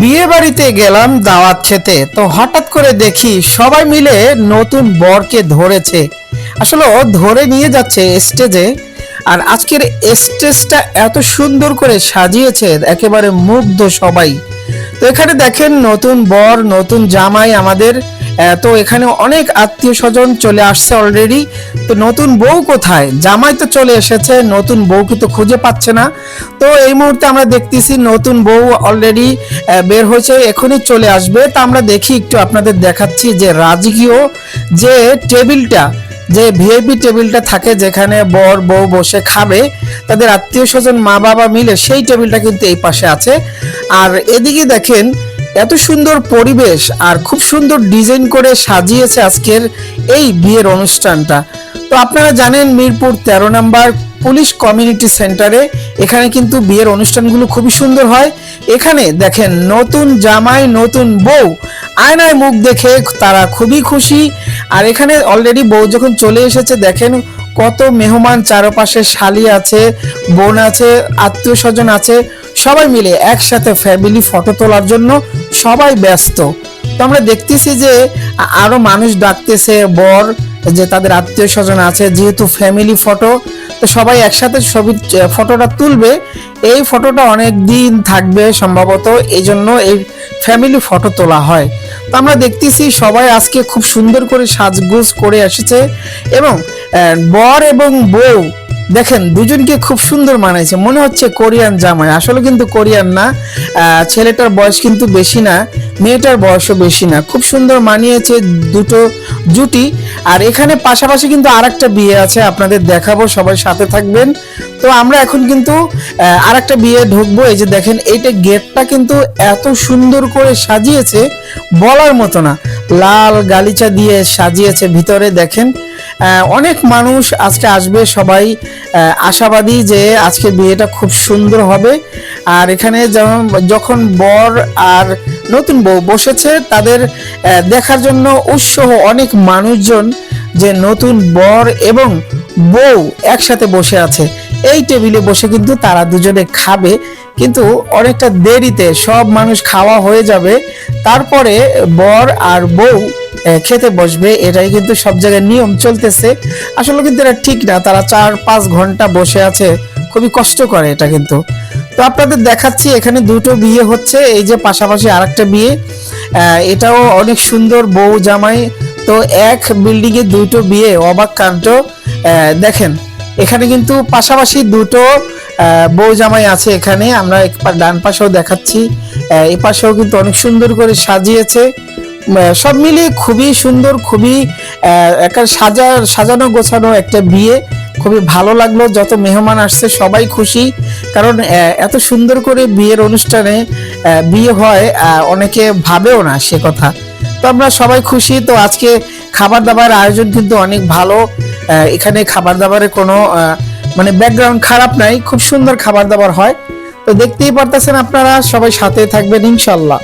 বিয়ে বাড়িতে গেলাম দাওয়াত খেতে, তো হঠাৎ করে দেখি সবাই মিলে নতুন বরকে ধরেছে। আসলে ধরে নিয়ে যাচ্ছে স্টেজে, আর আজকের স্টেজটা এত সুন্দর করে সাজিয়েছে, একেবারে মুগ্ধ সবাই। তো এখানে দেখেন নতুন বর, নতুন জামাই আমাদের। তো এখানে অনেক আত্মীয় স্বজন চলে আসছে অলরেডি তো নতুন বউ কোথায়? জামাই তো চলে এসেছে, নতুন বউকে তো খুঁজে পাচ্ছে না। তো এই মুহূর্তে আমরা দেখতেছি নতুন বউ অলরেডি বের হয়েছে, এখনই চলে আসবে। তা আমরা দেখি, একটু আপনাদের দেখাচ্ছি যে রাজকীয় যে টেবিলটা, যে ভিআইপি টেবিলটা থাকে যেখানে বর, বউ বসে খাবে, তাদের আত্মীয় স্বজন মা বাবা মিলে সেই টেবিলটা কিন্তু এই পাশে আছে। আর এদিকে দেখেন এত সুন্দর পরিবেশ আর খুব সুন্দর ডিজাইন করে সাজিয়েছে আজকের এই বিয়ের অনুষ্ঠানটা। তো আপনারা জানেন মিরপুর তেরো নাম্বার পুলিশ কমিউনিটি সেন্টারে এখানে কিন্তু বিয়ের অনুষ্ঠানগুলো খুবই সুন্দর হয়। এখানে দেখেন নতুন জামাই, নতুন বউ, আয়নায় মুখ দেখে তারা খুবই খুশি। আর এখানে অলরেডি বউ যখন চলে এসেছে, দেখেন কত মেহমান চারপাশে শালি আছে, বোন আছে, আত্মীয় স্বজন আছে, সবাই মিলে একসাথে ফ্যামিলি ফটো তোলার জন্য সবাই ব্যস্ত। তো আমরা দেখতেছি যে আ- আরও মানুষ ডাকতেছে, বর যে তাদের আত্মীয় স্বজন আছে, যেহেতু ফ্যামিলি ফটো তো সবাই একসাথে ছবি ফটোটা তুলবে। এই ফটোটা অনেক দিন থাকবে সম্ভবত এই জন্য এই ফ্যামিলি ফটো তোলা হয়। তো আমরা দেখতেছি সবাই আজকে খুব সুন্দর করে সাজগোজ করে এসেছে এবং বর এবং বউ দেখেন দুজনকে খুব সুন্দর মানাইছে। মনে হচ্ছে কোরিয়ান জামাই। আসলে কিন্তু কোরিয়ান না ছেলেটার বয়স কিন্তু বেশি না মেয়েটার বয়সও বেশি না। খুব সুন্দর মানিয়েছে দুটো জুটি। আর এখানে পাশাপাশি কিন্তু আরেকটা বিয়ে আছে আপনাদের দেখাবো সবাই সাথে থাকবেন। তো আমরা এখন কিন্তু আহ, আরেকটা বিয়ে ঢুকবো। এই যে দেখেন এইটা গেটটা কিন্তু এত সুন্দর করে সাজিয়েছে বলার মতো না। লাল গালিচা দিয়ে সাজিয়েছে ভিতরে দেখেন। অনেক মানুষ আজকে আসবে, সবাই আশাবাদী যে আজকে বিয়েটা খুব সুন্দর হবে। আর এখানে যেমন যখন বর আর নতুন বউ বসেছে, তাদের দেখার জন্য উৎসাহ অনেক মানুষজন যে নতুন বর এবং বউ একসাথে বসে আছে। এই টেবিলে বসে কিন্তু তারা দুজনে খাবে, কিন্তু অনেকটা দেরিতে সব মানুষ খাওয়া হয়ে যাবে। তারপরে বর আর বউ খেতে বসবে এটাই কিন্তু সব জায়গায় নিয়ম চলতেছে। আসলে কিন্তু এটা ঠিক না তারা চার পাঁচ ঘণ্টা বসে আছে খুবই কষ্ট করে এটা কিন্তু। তো আপনাদের দেখাচ্ছি এখানে দুটো বিয়ে হচ্ছে এই যে পাশাপাশি আরেকটা বিয়ে আহ, এটাও অনেক সুন্দর বউ জামাই। তো এক বিল্ডিং এ দুটো বিয়ে অবাক কাণ্ড দেখেন এখানে কিন্তু পাশাপাশি দুটো বউ জামাই আছে এখানে আমরা ডান পাশেও দেখাচ্ছি। এ পাশেও কিন্তু অনেক সুন্দর করে সাজিয়েছে। সব মিলিয়ে খুবই সুন্দর, খুবই একটা সাজা, সাজানো গোছানো একটা বিয়ে। খুবই ভালো লাগল, যত মেহমান আসছে সবাই খুশি। কারণ এত সুন্দর করে বিয়ের অনুষ্ঠানে বিয়ে হয় অনেকে ভাবেও না সে কথা। তো আমরা সবাই খুশি। তো আজকে খাবার দাবার আয়োজন কিন্তু অনেক ভালো। এখানে খাবার দাবারের কোনো মানে ব্যাকগ্রাউন্ড খারাপ নাই, খুব সুন্দর খাবার দাবার হয়। তো দেখতেই পারতেছেন আপনারা, সবাই সাথে থাকবেন ইনশাল্লাহ।